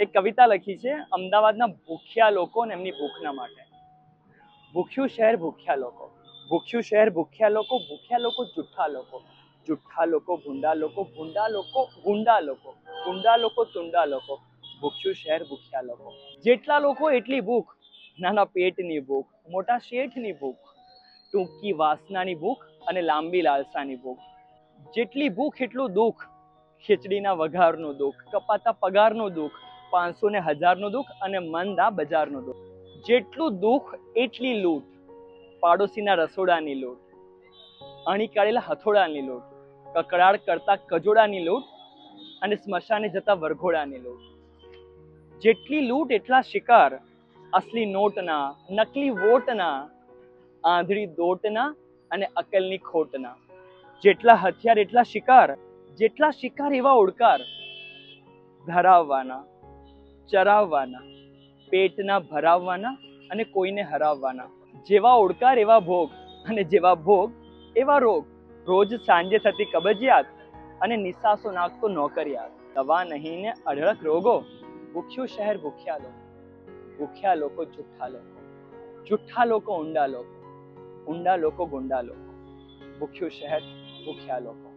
એક કવિતા લખી છે, અમદાવાદના ભૂખ્યા લોકો અને એમની ભૂખના માટે. ભૂખ્યું શહેર, ભૂખ્યા લોકો. ભૂખ્યું શહેર, ભૂખ્યા લોકો ભૂખ્યા લોકો, જુઠ્ઠા લોકો. જુઠ્ઠા લોકો, ભૂંડા લોકો ભૂંડા લોકો, ગુંડા લોકો. ગુંડા લોકો, તુંડા લોકો. ભૂખ્યું શહેર, ભૂખ્યા લોકો. જેટલા લોકો એટલી ભૂખ. નાના પેટની ભૂખ, મોટા શેઠની ભૂખ, ટૂંકી વાસનાની ભૂખ અને લાંબી લાલસાની ભૂખ. જેટલી ભૂખ એટલું દુઃખ. ખીચડીના વઘારનું દુઃખ, કપાતા પગારનું દુઃખ પાંચસો ને હજારનું દુઃખ અને મંદા બજારનું દુઃખ. જેટલું દુઃખ, એટલી લૂંટ. પાડોશીના રસોડાની લૂંટ. અણી કાઢેલા હથોડાની લૂંટ. કકડાટ કરતા કજોડાની લૂંટ અને સ્મશાને જતા વરઘોડાની લૂંટ. જેટલી લૂંટ, એટલા શિકાર. અસલી નોટના, નકલી વોટના, આંધળી દોટના અને અકલની ખોટના. જેટલા હથિયાર, એટલા શિકાર. જેટલા શિકાર એવા ઓડકાર. ધરાવવાના. ચરાવવાના, પેટના ભરાવવાના અને કોઈને હરાવવાના. જેવા ઓડકાર, એવા ભોગ અને જેવા ભોગ, એવા રોગ રોજ સાંજે થતી કબજિયાત અને નિસાસો નાખતો નોકરિયાત. દવા નહીં ને અઢળક રોગો ભૂખ્યું શહેર ભૂખ્યા લોકો ભૂખ્યા લોકો જુઠ્ઠા લોકો જુઠ્ઠા લોકો ઊંડા લોકો ઊંડા લોકો ગુંડા લોકો, ભૂખ્યું શહેર ભૂખ્યા લોકો.